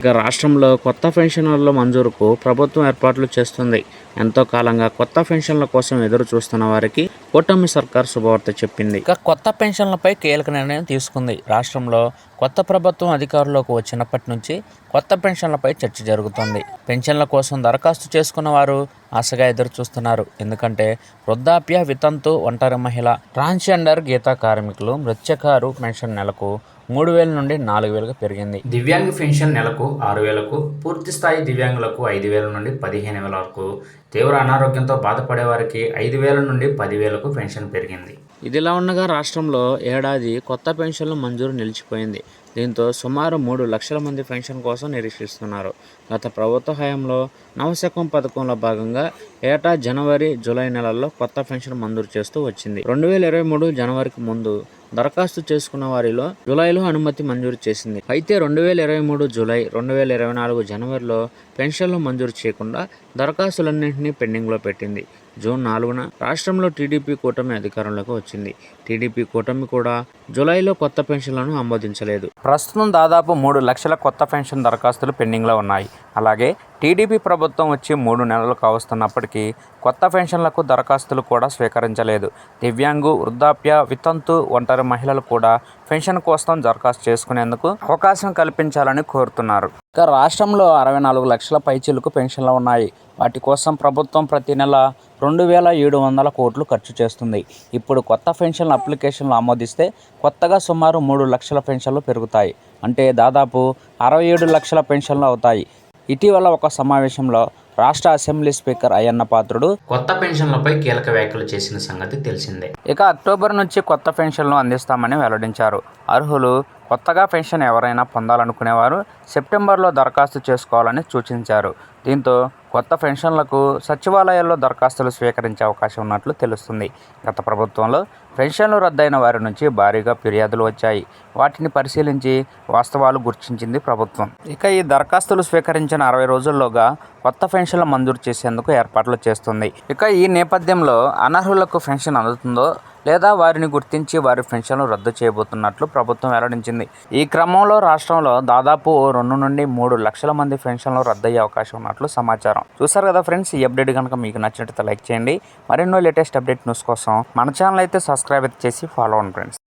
ఇక రాష్ట్రంలో కొత్త పెన్షనర్ల మంజూరుకు ప్రభుత్వం ఏర్పాట్లు చేస్తుంది. ఎంతో కాలంగా కొత్త పెన్షన్ల కోసం ఎదురు చూస్తున్న వారికి కూటమి సర్కార్ శుభవార్త చెప్పింది. ఇక కొత్త పెన్షన్లపై కీలక నిర్ణయం తీసుకుంది. రాష్ట్రంలో కొత్త ప్రభుత్వం అధికారంలోకి వచ్చినప్పటి నుంచి కొత్త పెన్షన్లపై చర్చ జరుగుతుంది. పెన్షన్ల కోసం దరఖాస్తు చేసుకున్న వారు ఆశగా ఎదురు చూస్తున్నారు. ఎందుకంటే వృద్ధాప్య వితంతు ఒంటరి మహిళ ట్రాన్స్జెండర్ గీతా కార్మికులు మృత్యకారు పెన్షన్ నెలకు మూడు వేల నుండి నాలుగు వేలకు పెరిగింది. దివ్యాంగ పెన్షన్ నెలకు ఆరు వేలకు పూర్తి స్థాయి దివ్యాంగులకు ఐదు వేల నుండి పదిహేను వేల వరకు తీవ్ర అనారోగ్యంతో బాధపడే వారికి ఐదు వేల నుండి పదివేలకు పెన్షన్ పెరిగింది. ఇదిలా ఉండగా రాష్ట్రంలో ఏడాది కొత్త పెన్షన్లు మంజూరు నిలిచిపోయింది. దీంతో సుమారు మూడు లక్షల మంది పెన్షన్ కోసం నిరీక్షిస్తున్నారు. గత ప్రభుత్వ హయాంలో నవశకం పథకంలో భాగంగా ఏటా జనవరి జూలై నెలల్లో కొత్త పెన్షన్ మంజూరు చేస్తూ వచ్చింది. రెండు వేల ఇరవై మూడు జనవరికి ముందు దరఖాస్తు చేసుకున్న వారిలో జూలైలో అనుమతి మంజూరు చేసింది. అయితే రెండు వేల ఇరవై మూడు జూలై రెండు వేల ఇరవై నాలుగు జనవరిలో పెన్షన్లు మంజూరు చేయకుండా దరఖాస్తులన్నింటినీ పెండింగ్లో పెట్టింది. జూన్ నాలుగున రాష్ట్రంలో టీడీపీ కూటమి అధికారంలోకి వచ్చింది. టీడీపీ కూటమి కూడా జూలైలో కొత్త పెన్షన్లను ఆమోదించలేదు. ప్రస్తుతం దాదాపు మూడు లక్షల కొత్త పెన్షన్ దరఖాస్తులు పెండింగ్లో ఉన్నాయి. అలాగే టీడీపీ ప్రభుత్వం వచ్చి మూడు నెలలు కావస్తున్నప్పటికీ కొత్త పెన్షన్లకు దరఖాస్తులు కూడా స్వీకరించలేదు. దివ్యాంగు వృద్ధాప్య వితంతు ఒంటరి మహిళలు కూడా పెన్షన్ కోసం దరఖాస్తు చేసుకునేందుకు అవకాశం కల్పించాలని కోరుతున్నారు. ఇక రాష్ట్రంలో అరవై నాలుగు లక్షల పైచీలకు పెన్షన్లు ఉన్నాయి. వాటి కోసం ప్రభుత్వం ప్రతి నెల రెండు వేల ఏడు వందల కోట్లు ఖర్చు చేస్తుంది. ఇప్పుడు కొత్త పెన్షన్ అప్లికేషన్లు ఆమోదిస్తే కొత్తగా సుమారు మూడు లక్షల పెన్షన్లు పెరుగుతాయి. అంటే దాదాపు అరవై ఏడు లక్షల పెన్షన్లు అవుతాయి. ఇటీవల ఒక సమావేశంలో రాష్ట్ర అసెంబ్లీ స్పీకర్ అయ్యన్న పాత్రుడు కొత్త పెన్షన్లపై కీలక వ్యాఖ్యలు చేసిన సంగతి తెలిసిందే. ఇక అక్టోబర్ నుంచి కొత్త పెన్షన్లు అందిస్తామని వెల్లడించారు. అర్హులు కొత్తగా పెన్షన్ ఎవరైనా పొందాలనుకునేవారు సెప్టెంబర్లో దరఖాస్తు చేసుకోవాలని సూచించారు. దీంతో కొత్త పెన్షన్లకు సచివాలయాల్లో దరఖాస్తులు స్వీకరించే అవకాశం ఉన్నట్లు తెలుస్తుంది. గత ప్రభుత్వంలో పెన్షన్లు రద్దయిన వారి నుంచి భారీగా ఫిర్యాదులు వచ్చాయి. వాటిని పరిశీలించి వాస్తవాలు గుర్తించింది ప్రభుత్వం. ఇక ఈ దరఖాస్తులు స్వీకరించిన అరవై రోజుల్లోగా కొత్త పెన్షన్లు మంజూరు చేసేందుకు ఏర్పాట్లు చేస్తుంది. ఇక ఈ నేపథ్యంలో అనర్హులకు పెన్షన్ అందుతుందో లేదా వారిని గుర్తించి వారి పెన్షన్లు రద్దు చేయబోతున్నట్లు ప్రభుత్వం వెల్లడించింది. ఈ క్రమంలో రాష్ట్రంలో దాదాపు రెండు నుండి మూడు లక్షల మంది పెన్షన్లు రద్దయ్యే అవకాశం ఉన్నట్లు సమాచారం. చూసారు కదా ఫ్రెండ్స్ ఈ అప్డేట్ కనుక మీకు నచ్చినట్లయితే లైక్ చేయండి. మరెన్నో లేటెస్ట్ అప్డేట్ న్యూస్ కోసం మన ఛానల్ అయితే సబ్స్క్రైబ్ చేసి ఫాలో అవ్వండి ఫ్రెండ్స్.